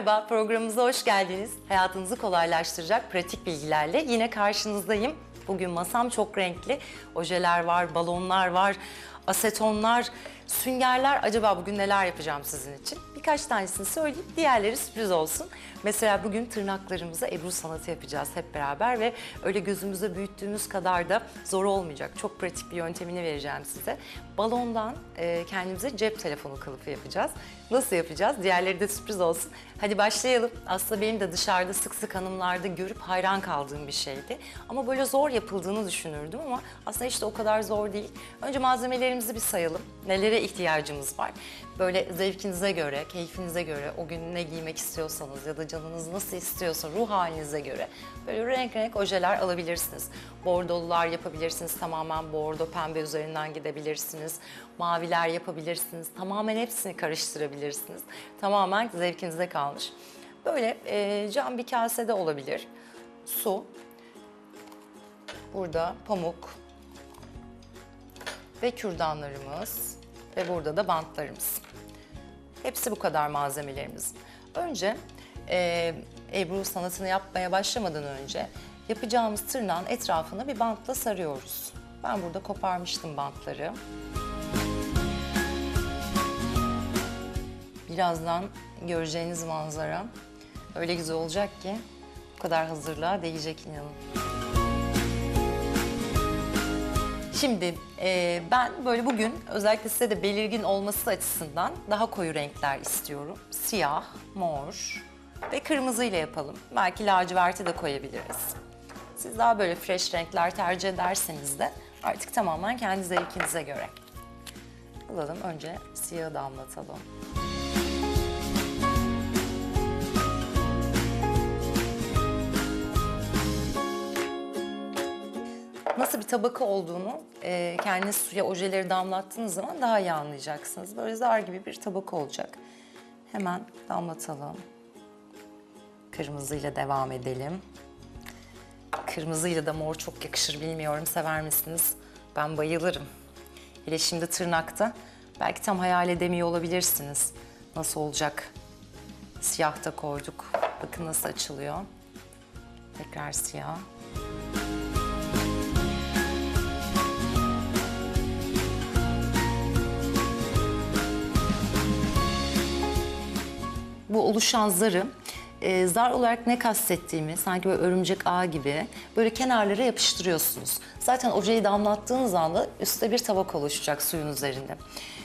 Merhaba, programımıza hoş geldiniz. Hayatınızı kolaylaştıracak pratik bilgilerle yine karşınızdayım. Bugün masam çok renkli. Ojeler var, balonlar var, asetonlar, süngerler. Acaba bugün neler yapacağım sizin için? Birkaç tanesini söyleyeyim, diğerleri sürpriz olsun. Mesela bugün tırnaklarımıza Ebru sanatı yapacağız hep beraber ve öyle gözümüzde büyüttüğümüz kadar da zor olmayacak. Çok pratik bir yöntemini vereceğim size. Balondan e, kendimize cep telefonu kılıfı yapacağız. Nasıl yapacağız? Diğerleri de sürpriz olsun. Hadi başlayalım. Aslında benim de dışarıda sık sık hanımlarda görüp hayran kaldığım bir şeydi. Ama böyle zor yapıldığını düşünürdüm ama aslında işte o kadar zor değil. Önce malzemelerimizi bir sayalım. Nelere ihtiyacımız var? Böyle zevkinize göre, keyfinize göre, o gün ne giymek istiyorsanız ya da canınız nasıl istiyorsa ruh halinize göre böyle renk renk ojeler alabilirsiniz. Bordolular yapabilirsiniz, tamamen bordo pembe üzerinden gidebilirsiniz. Maviler yapabilirsiniz, tamamen hepsini karıştırabilirsiniz. Tamamen zevkinize kalmış. Böyle e, cam bir kasede olabilir. Su, burada pamuk ve kürdanlarımız ve burada da bantlarımız. Hepsi bu kadar malzemelerimiz. Önce e, Ebru sanatını yapmaya başlamadan önce yapacağımız tırnağın etrafını bir bantla sarıyoruz. Ben burada koparmıştım bantları. Birazdan göreceğiniz manzara öyle güzel olacak ki bu kadar hazırlığa değecek inanın. Şimdi e, ben böyle bugün özellikle size de belirgin olması açısından daha koyu renkler istiyorum. Siyah, mor ve kırmızı ile yapalım. Belki laciverti de koyabiliriz. Siz daha böyle fresh renkler tercih ederseniz de artık tamamen kendi zevkinize göre. Alalım önce siyahı damlatalım. nasıl bir tabaka olduğunu e, kendiniz suya ojeleri damlattığınız zaman daha iyi anlayacaksınız. Böyle zar gibi bir tabaka olacak. Hemen damlatalım. Kırmızıyla devam edelim. Kırmızıyla da mor çok yakışır bilmiyorum sever misiniz? Ben bayılırım. Hele şimdi tırnakta belki tam hayal edemiyor olabilirsiniz. Nasıl olacak? Siyah da koyduk. Bakın nasıl açılıyor. Tekrar siyah. bu oluşan zarı e, zar olarak ne kastettiğimi sanki böyle örümcek ağ gibi böyle kenarlara yapıştırıyorsunuz. Zaten ojeyi damlattığınız anda üstte bir tabak oluşacak suyun üzerinde.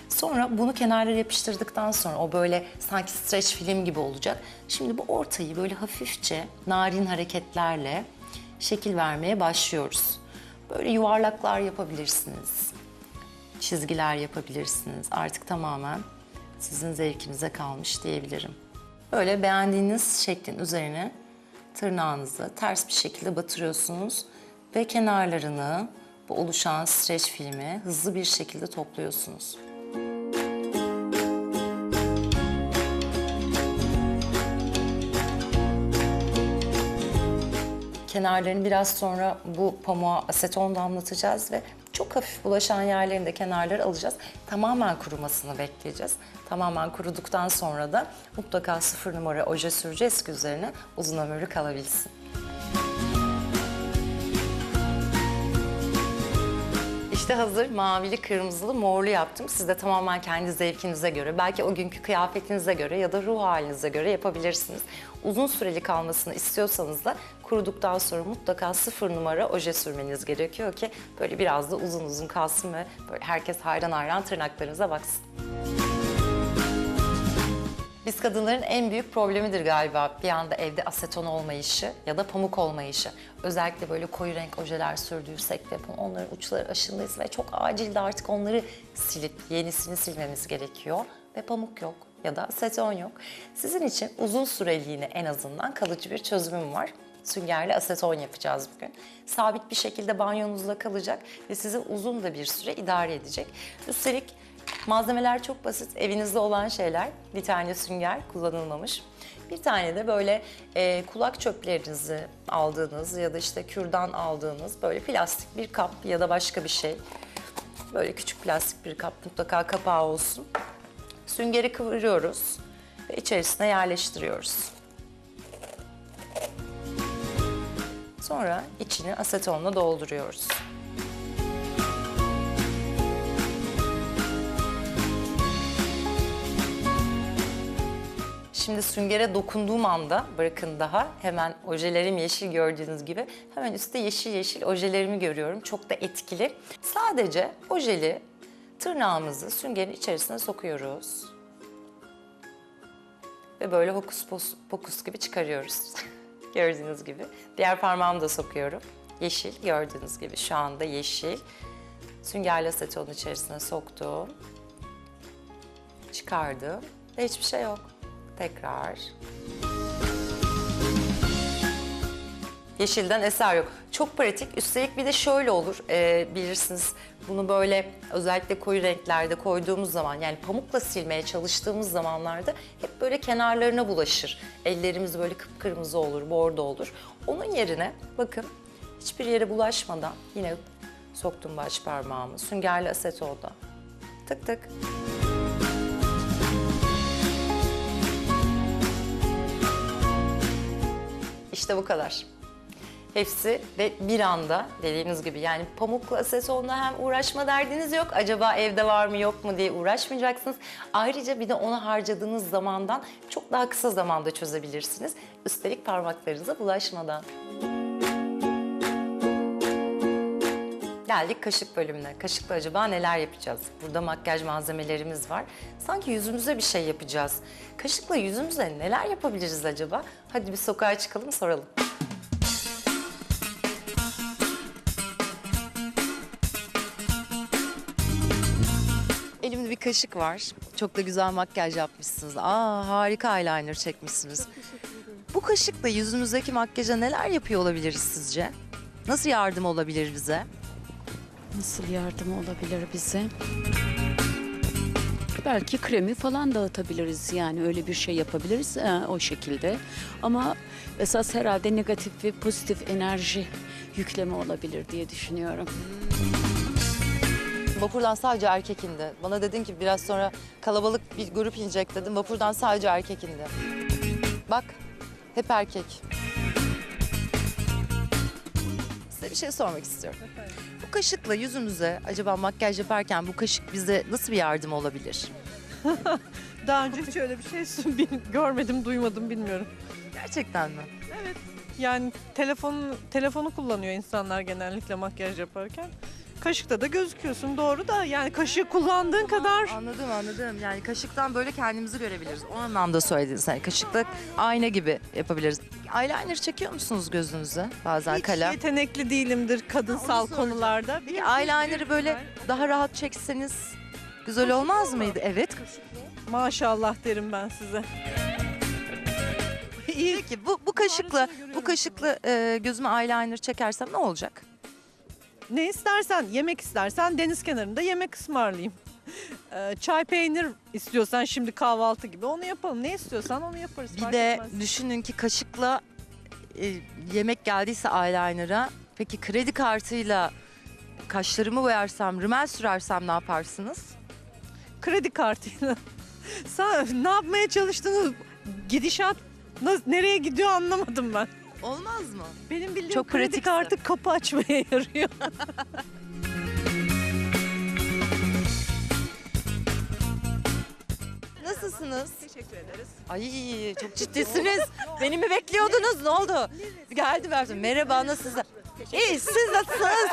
Sonra bunu kenarlara yapıştırdıktan sonra o böyle sanki streç film gibi olacak. Şimdi bu ortayı böyle hafifçe narin hareketlerle şekil vermeye başlıyoruz. Böyle yuvarlaklar yapabilirsiniz. Çizgiler yapabilirsiniz. Artık tamamen sizin zevkinize kalmış diyebilirim. Böyle beğendiğiniz şeklin üzerine tırnağınızı ters bir şekilde batırıyorsunuz ve kenarlarını bu oluşan streç filmi hızlı bir şekilde topluyorsunuz. Kenarlarını biraz sonra bu pamuğa aseton damlatacağız ve çok hafif bulaşan yerlerinde kenarları alacağız. Tamamen kurumasını bekleyeceğiz. Tamamen kuruduktan sonra da mutlaka sıfır numara oje süreceğiz ki üzerine uzun ömürlü kalabilsin. İşte hazır mavili, kırmızılı, morlu yaptım. Siz de tamamen kendi zevkinize göre, belki o günkü kıyafetinize göre ya da ruh halinize göre yapabilirsiniz. Uzun süreli kalmasını istiyorsanız da kuruduktan sonra mutlaka sıfır numara oje sürmeniz gerekiyor ki böyle biraz da uzun uzun kalsın ve böyle herkes hayran hayran tırnaklarınıza baksın. Biz kadınların en büyük problemidir galiba bir anda evde aseton olmayışı ya da pamuk olmayışı. Özellikle böyle koyu renk ojeler sürdüysek de onların uçları aşındıysa ve çok acil de artık onları silip yenisini silmemiz gerekiyor. Ve pamuk yok ya da aseton yok. Sizin için uzun süreliğine en azından kalıcı bir çözümüm var. Süngerli aseton yapacağız bugün. Sabit bir şekilde banyonuzda kalacak ve sizi uzun da bir süre idare edecek. Üstelik Malzemeler çok basit, evinizde olan şeyler. Bir tane sünger kullanılmamış. Bir tane de böyle e, kulak çöplerinizi aldığınız ya da işte kürdan aldığınız böyle plastik bir kap ya da başka bir şey. Böyle küçük plastik bir kap mutlaka kapağı olsun. Süngeri kıvırıyoruz. ve içerisine yerleştiriyoruz. Sonra içini asetonla dolduruyoruz. Şimdi süngere dokunduğum anda bırakın daha hemen ojelerim yeşil gördüğünüz gibi hemen üstte yeşil yeşil ojelerimi görüyorum. Çok da etkili. Sadece ojeli tırnağımızı süngerin içerisine sokuyoruz. Ve böyle hokus pokus gibi çıkarıyoruz. gördüğünüz gibi. Diğer parmağımı da sokuyorum. Yeşil gördüğünüz gibi şu anda yeşil. Süngerle asetonun içerisine soktum. Çıkardım ve hiçbir şey yok. Tekrar. Yeşilden eser yok. Çok pratik. Üstelik bir de şöyle olur e, bilirsiniz. Bunu böyle özellikle koyu renklerde koyduğumuz zaman yani pamukla silmeye çalıştığımız zamanlarda hep böyle kenarlarına bulaşır. Ellerimiz böyle kıpkırmızı olur, bordo olur. Onun yerine bakın hiçbir yere bulaşmadan yine soktum baş parmağımı süngerli asetonda. Tık tık. İşte bu kadar. Hepsi ve bir anda dediğimiz gibi yani pamukla asetonla hem uğraşma derdiniz yok. Acaba evde var mı yok mu diye uğraşmayacaksınız. Ayrıca bir de ona harcadığınız zamandan çok daha kısa zamanda çözebilirsiniz. Üstelik parmaklarınıza bulaşmadan. Geldik kaşık bölümüne. Kaşıkla acaba neler yapacağız? Burada makyaj malzemelerimiz var. Sanki yüzümüze bir şey yapacağız. Kaşıkla yüzümüze neler yapabiliriz acaba? Hadi bir sokağa çıkalım soralım. Elimde bir kaşık var. Çok da güzel makyaj yapmışsınız. Aa harika eyeliner çekmişsiniz. Bu kaşıkla yüzümüzdeki makyaja neler yapıyor olabiliriz sizce? Nasıl yardım olabilir bize? Nasıl yardım olabilir bize? Belki kremi falan dağıtabiliriz yani öyle bir şey yapabiliriz e, o şekilde. Ama esas herhalde negatif ve pozitif enerji yükleme olabilir diye düşünüyorum. Vapurdan sadece erkek indi. Bana dedin ki biraz sonra kalabalık bir grup inecek dedim. Vapurdan sadece erkek indi. Bak hep erkek. Size bir şey sormak istiyorum. Kaşıkla yüzümüze acaba makyaj yaparken bu kaşık bize nasıl bir yardım olabilir? Daha önce hiç öyle bir şey bil- görmedim, duymadım, bilmiyorum. Gerçekten mi? Yani telefon telefonu kullanıyor insanlar genellikle makyaj yaparken. Kaşıkta da gözüküyorsun doğru da yani kaşığı kullandığın kadar Anladım anladım. Yani kaşıktan böyle kendimizi görebiliriz. O anlamda söylediniz. Yani kaşıkla ayna gibi yapabiliriz. Eyeliner çekiyor musunuz gözünüze? Bazen hiç kalem. yetenekli değilimdir kadınsal konularda. Peki eyeliner'ı böyle daha rahat çekseniz güzel olmaz mıydı? Evet. Maşallah derim ben size. İyi. Peki bu, bu kaşıkla bu kaşıkla e, gözüme eyeliner çekersem ne olacak? Ne istersen, yemek istersen deniz kenarında yemek ısmarlayayım. Ee, çay peynir istiyorsan şimdi kahvaltı gibi onu yapalım. Ne istiyorsan onu yaparız. Bir fark de etmez. düşünün ki kaşıkla e, yemek geldiyse eyeliner'a peki kredi kartıyla kaşlarımı boyarsam, rimel sürersem ne yaparsınız? kredi kartıyla. Sen ne yapmaya çalıştınız? Gidişat nereye gidiyor anlamadım ben. Olmaz mı? Benim bildiğim Çok kredi pratiksin. kartı kapı açmaya yarıyor. Nasılsınız? Teşekkür ederiz. Ay çok ciddisiniz. Beni mi bekliyordunuz? Ne oldu? Geldi verdim. Merhaba nasılsınız? İyi siz nasılsınız?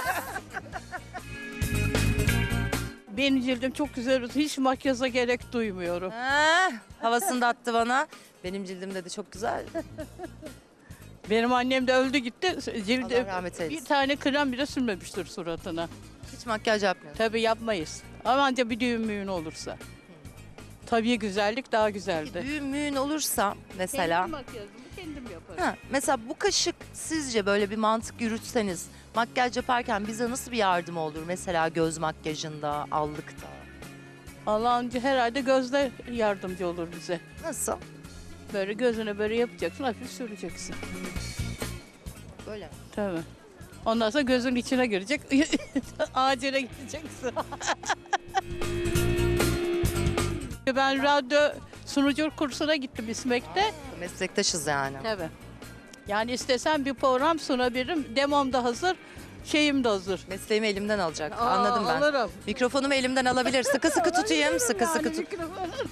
Benim cildim çok güzel. Hiç makyaja gerek duymuyorum. Ha, havasını da attı bana. Benim cildim dedi çok güzel. Benim annem de öldü gitti. Cildi Allah rahmet bir eylesin. tane krem bile sürmemiştir suratına. Hiç makyaj yapmıyor. Tabii yapmayız. Ama ancak bir düğün müğün olursa. Tabii güzellik daha güzeldi. Düğün müğün olursa mesela. makyajımı kendim yaparım. Ha, mesela bu kaşık sizce böyle bir mantık yürütseniz makyaj yaparken bize nasıl bir yardım olur? Mesela göz makyajında, allıkta. Allah'ın herhalde gözler yardımcı olur bize. Nasıl? Böyle gözüne böyle yapacaksın, hafif süreceksin. Böyle. Tabii. Ondan sonra gözün içine girecek. Acile gideceksin. ben radyo Sunuculuk kursuna gittim İSMEK'te. Meslektaşız yani. Tabii. Yani istesem bir program sunabilirim. Demom da hazır, şeyim de hazır. Mesleğimi elimden alacak. Aa, Anladım ben. alırım. Mikrofonumu elimden alabilir. Sıkı sıkı tutayım. Sıkı sıkı Yani tut. mikrofonu-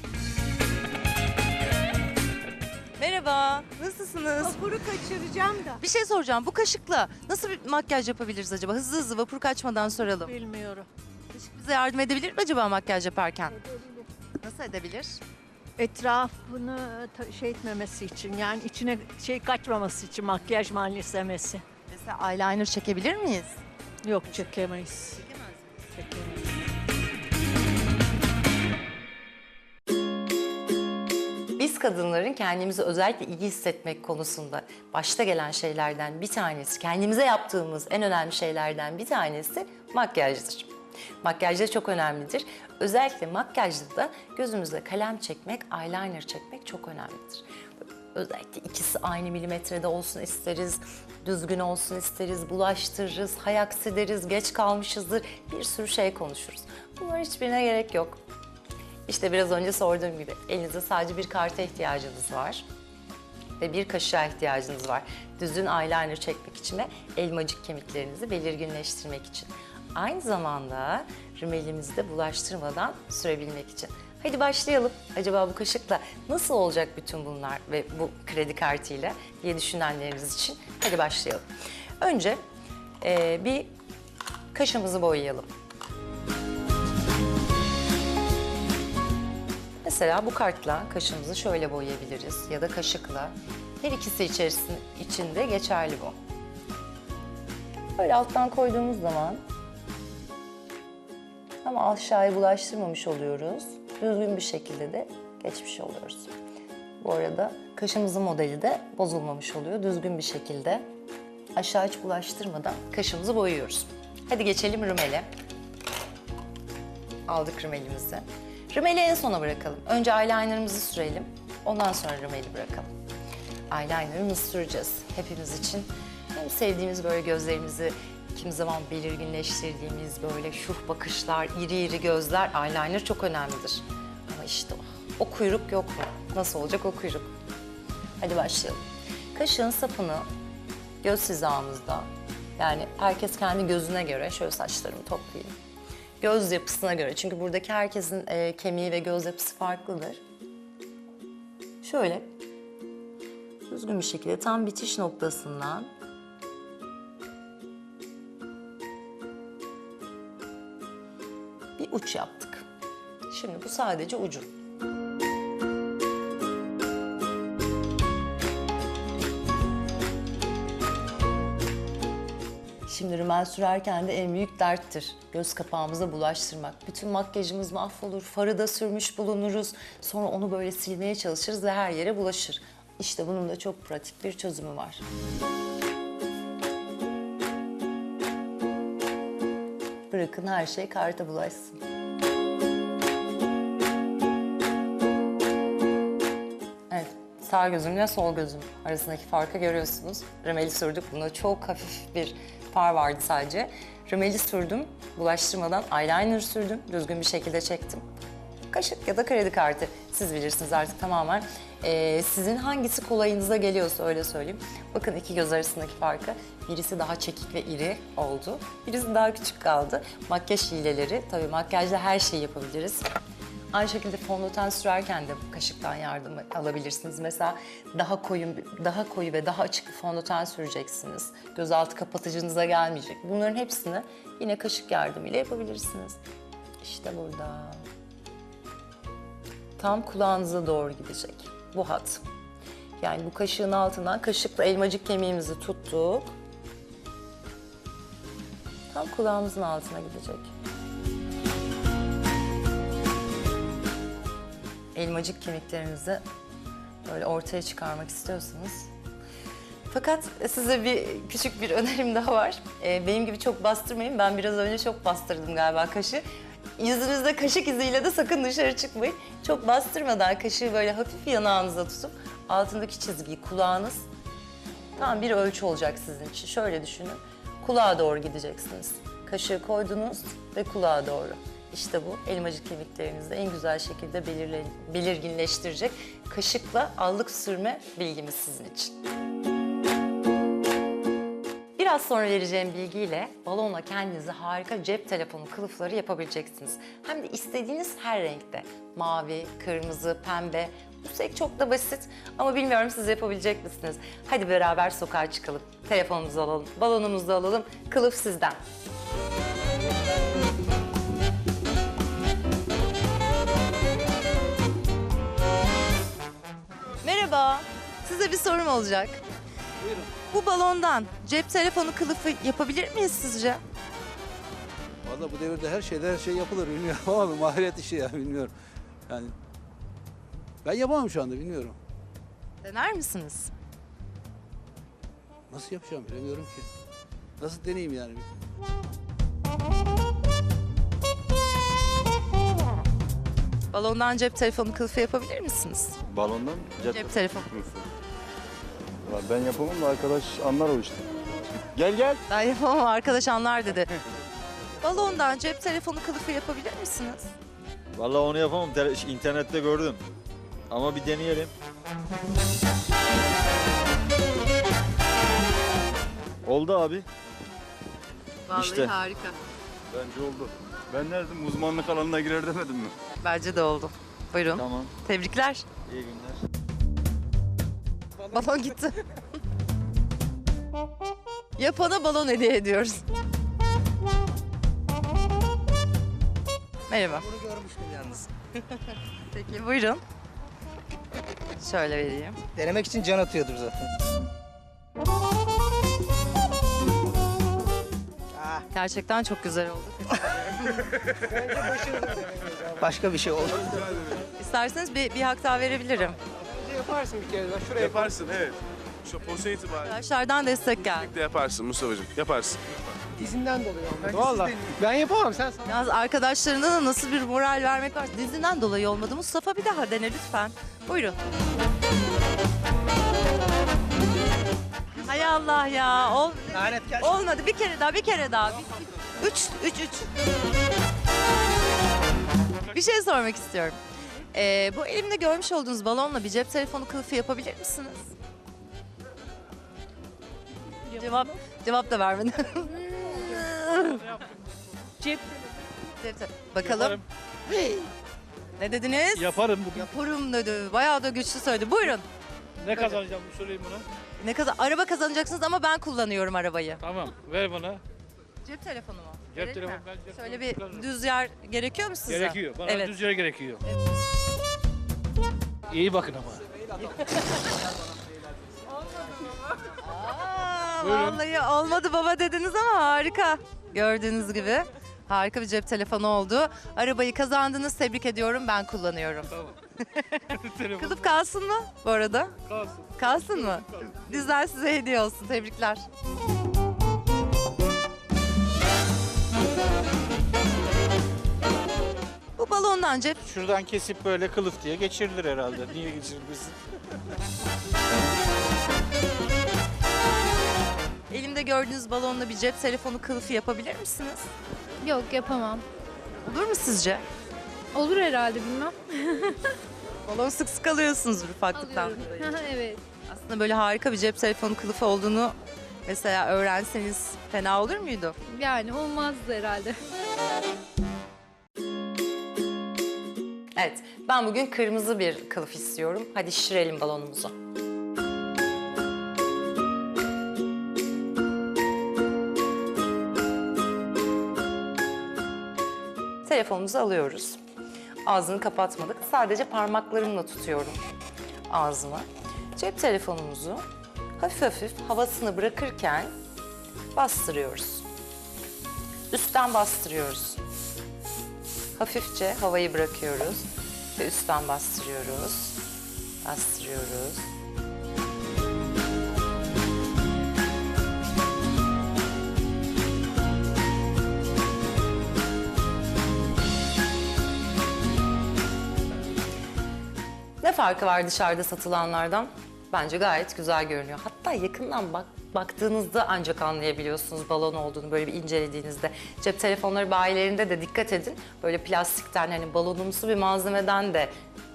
Merhaba. Nasılsınız? Vapuru kaçıracağım da. Bir şey soracağım. Bu kaşıkla nasıl bir makyaj yapabiliriz acaba? Hızlı hızlı vapur kaçmadan soralım. Bilmiyorum. Kaşık bize yardım edebilir mi acaba makyaj yaparken? Nasıl edebilir? Etrafını ta- şey etmemesi için yani içine şey kaçmaması için makyaj malzemesi. Mesela eyeliner çekebilir miyiz? Yok çekemeyiz. Çekemeyiz. Kadınların kendimizi özellikle iyi hissetmek konusunda başta gelen şeylerden bir tanesi, kendimize yaptığımız en önemli şeylerden bir tanesi makyajdır. Makyaj da çok önemlidir. Özellikle makyajda da gözümüze kalem çekmek, eyeliner çekmek çok önemlidir. Özellikle ikisi aynı milimetrede olsun isteriz, düzgün olsun isteriz, bulaştırırız, hay aksi deriz, geç kalmışızdır, bir sürü şey konuşuruz. Bunların hiçbirine gerek yok. İşte biraz önce sorduğum gibi elinizde sadece bir karta ihtiyacınız var ve bir kaşığa ihtiyacınız var. Düzgün eyeliner çekmek için ve elmacık kemiklerinizi belirginleştirmek için. Aynı zamanda rümelimizi de bulaştırmadan sürebilmek için. Hadi başlayalım. Acaba bu kaşıkla nasıl olacak bütün bunlar ve bu kredi kartıyla diye düşünenleriniz için hadi başlayalım. Önce eee, bir kaşımızı boyayalım. Mesela bu kartla kaşımızı şöyle boyayabiliriz ya da kaşıkla. Her ikisi içerisinde geçerli bu. Böyle alttan koyduğumuz zaman ama aşağıya bulaştırmamış oluyoruz. Düzgün bir şekilde de geçmiş oluyoruz. Bu arada kaşımızın modeli de bozulmamış oluyor. Düzgün bir şekilde aşağı hiç bulaştırmadan kaşımızı boyuyoruz. Hadi geçelim rümele. Aldık rümelimizi. Rümeli en sona bırakalım. Önce eyelinerımızı sürelim. Ondan sonra rümeli bırakalım. Eyelinerımızı süreceğiz hepimiz için. Hem sevdiğimiz böyle gözlerimizi kimi zaman belirginleştirdiğimiz böyle şuh bakışlar, iri iri gözler, eyeliner çok önemlidir. Ama işte o, o kuyruk yok mu? Nasıl olacak o kuyruk? Hadi başlayalım. Kaşığın sapını göz hizamızda, yani herkes kendi gözüne göre şöyle saçlarımı toplayayım göz yapısına göre. Çünkü buradaki herkesin e, kemiği ve göz yapısı farklıdır. Şöyle düzgün bir şekilde tam bitiş noktasından bir uç yaptık. Şimdi bu sadece ucu. Şimdi rümel sürerken de en büyük derttir. Göz kapağımıza bulaştırmak. Bütün makyajımız mahvolur, farı da sürmüş bulunuruz. Sonra onu böyle silmeye çalışırız ve her yere bulaşır. İşte bunun da çok pratik bir çözümü var. Bırakın her şey karta bulaşsın. Sağ gözümle sol gözüm arasındaki farkı görüyorsunuz. Rümeli sürdük. Bunda çok hafif bir far vardı sadece. Rümeli sürdüm, bulaştırmadan eyeliner sürdüm, düzgün bir şekilde çektim. Kaşık ya da kredi kartı siz bilirsiniz artık tamamen. Ee, sizin hangisi kolayınıza geliyorsa öyle söyleyeyim. Bakın iki göz arasındaki farkı. Birisi daha çekik ve iri oldu. Birisi daha küçük kaldı. Makyaj hileleri. Tabii makyajda her şeyi yapabiliriz. Aynı şekilde fondöten sürerken de bu kaşıktan yardım alabilirsiniz. Mesela daha koyu, daha koyu ve daha açık bir fondöten süreceksiniz. Gözaltı kapatıcınıza gelmeyecek. Bunların hepsini yine kaşık yardımıyla yapabilirsiniz. İşte burada. Tam kulağınıza doğru gidecek bu hat. Yani bu kaşığın altından kaşıkla elmacık kemiğimizi tuttuk. Tam kulağımızın altına gidecek. Elmacık kemiklerinizi böyle ortaya çıkarmak istiyorsanız. Fakat size bir küçük bir önerim daha var. Ee, benim gibi çok bastırmayın. Ben biraz önce çok bastırdım galiba kaşı. Yüzünüzde kaşık iziyle de sakın dışarı çıkmayın. Çok bastırmadan kaşığı böyle hafif yanağınıza tutup altındaki çizgiyi kulağınız tam bir ölçü olacak sizin için. Şöyle düşünün. Kulağa doğru gideceksiniz. Kaşığı koydunuz ve kulağa doğru. İşte bu elmacık kemiklerinizi en güzel şekilde belirle- belirginleştirecek kaşıkla allık sürme bilgimiz sizin için. Biraz sonra vereceğim bilgiyle balonla kendinize harika cep telefonu kılıfları yapabileceksiniz. Hem de istediğiniz her renkte. Mavi, kırmızı, pembe. Üstelik çok da basit ama bilmiyorum siz yapabilecek misiniz? Hadi beraber sokağa çıkalım. Telefonumuzu alalım, balonumuzu alalım. Kılıf sizden. Size bir sorum olacak. Bu balondan cep telefonu kılıfı yapabilir miyiz sizce? Valla bu devirde her şeyde her şey yapılır bilmiyorum ama maharet işi ya bilmiyorum. Yani ben yapamam şu anda bilmiyorum. Dener misiniz? Nasıl yapacağım bilemiyorum ki. Nasıl deneyeyim yani? Balondan cep telefonu kılıfı yapabilir misiniz? Balondan cep, Cep telefonu. Valla Ben yapamam da arkadaş anlar o işte. Gel gel. Ben yapamam arkadaş anlar dedi. Balondan cep telefonu kılıfı yapabilir misiniz? Valla onu yapamam. Tele- internette gördüm. Ama bir deneyelim. Oldu abi. Vallahi İşte. harika. Bence oldu. Ben nereden uzmanlık alanına girer demedim mi? Bence de oldu. Buyurun. Tamam. Tebrikler. İyi günler. Balon gitti. Yapana balon hediye ediyoruz. Merhaba. Bunu görmüştüm yalnız. Peki buyurun. Şöyle vereyim. Denemek için can atıyordur zaten. Ah, Gerçekten çok güzel oldu. başka bir şey oldu. İsterseniz bir, bir hak daha verebilirim. Yaparsın bir kere. Ben şuraya Yaparsın evet. Şu pozisyon itibariyle Arkadaşlardan destek geldi. de yaparsın Mustafa'cığım. Yaparsın. dizinden dolayı olmadı. Valla ben yapamam sen sana. Yalnız arkadaşlarına da nasıl bir moral vermek var. Dizinden dolayı olmadı. Mustafa bir daha dene lütfen. Buyurun. Hay Allah ya. Ol, Lanet gel. olmadı. Bir kere daha, bir kere daha. Bir- Üç, üç, üç. Bir şey sormak istiyorum. Ee, bu elimde görmüş olduğunuz balonla bir cep telefonu kılıfı yapabilir misiniz? Cevap, cevap da vermedin. Cep Cep te- Bakalım. Ne dediniz? Yaparım bugün. Yaparım dedi. Bayağı da güçlü söyledi. Buyurun. Ne kazanacağım bu söyleyeyim buna. Ne kadar araba kazanacaksınız ama ben kullanıyorum arabayı. Tamam ver bana. Cep telefonu mu? Cep Gerek telefonu ben cep Şöyle telefonu bir kullanırım. düz yer gerekiyor mu size? Gerekiyor. Bana Evet. düz yere gerekiyor. İyi bakın ama. Aa, Buyurun. vallahi olmadı baba dediniz ama harika. Gördüğünüz gibi harika bir cep telefonu oldu. Arabayı kazandınız. Tebrik ediyorum. Ben kullanıyorum. Telefon Kılıf kalsın mı bu arada? kalsın. Kalsın mı? Bizden size hediye olsun. Tebrikler. Balondan cep Şuradan kesip böyle kılıf diye geçirilir herhalde. Niye geçirilmesin? elimde gördüğünüz balonla bir cep telefonu kılıfı yapabilir misiniz? Yok yapamam. Olur mu sizce? Olur herhalde bilmem. Balon sık sık alıyorsunuz ufaklıktan. Alıyorum. dolayı. evet. Aslında böyle harika bir cep telefonu kılıfı olduğunu mesela öğrenseniz fena olur muydu? Yani olmazdı herhalde. Evet, ben bugün kırmızı bir kılıf istiyorum. Hadi şişirelim balonumuzu. Telefonumuzu alıyoruz. Ağzını kapatmadık. Sadece parmaklarımla tutuyorum ağzımı. Cep telefonumuzu hafif hafif havasını bırakırken bastırıyoruz. Üstten bastırıyoruz. Hafifçe havayı bırakıyoruz ve üstten bastırıyoruz. Bastırıyoruz. Ne farkı var dışarıda satılanlardan? Bence gayet güzel görünüyor. Hatta yakından bak baktığınızda ancak anlayabiliyorsunuz balon olduğunu böyle bir incelediğinizde. Cep telefonları bayilerinde de dikkat edin. Böyle plastikten hani balonumsu bir malzemeden de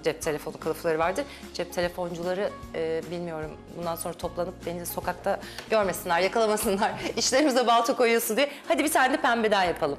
cep telefonu kılıfları vardır. Cep telefoncuları e, bilmiyorum bundan sonra toplanıp beni sokakta görmesinler, yakalamasınlar. İşlerimize balta koyuyorsun diye. Hadi bir tane de pembeden yapalım.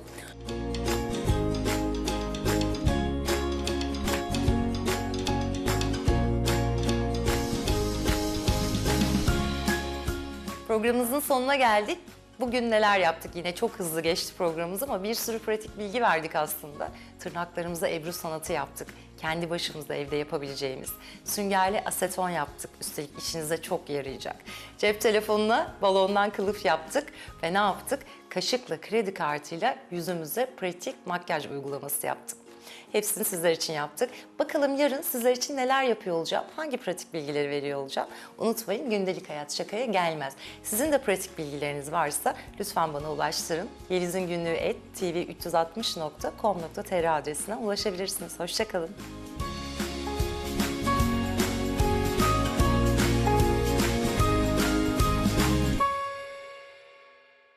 Programımızın sonuna geldik. Bugün neler yaptık yine çok hızlı geçti programımız ama bir sürü pratik bilgi verdik aslında. Tırnaklarımıza ebru sanatı yaptık. Kendi başımızda evde yapabileceğimiz. Süngerli aseton yaptık. Üstelik işinize çok yarayacak. Cep telefonuna balondan kılıf yaptık ve ne yaptık? Kaşıkla kredi kartıyla yüzümüze pratik makyaj uygulaması yaptık. Hepsini sizler için yaptık. Bakalım yarın sizler için neler yapıyor olacağım, hangi pratik bilgileri veriyor olacağım. Unutmayın gündelik hayat şakaya gelmez. Sizin de pratik bilgileriniz varsa lütfen bana ulaştırın. Yeliz'in günlüğü et tv360.com.tr adresine ulaşabilirsiniz. Hoşçakalın.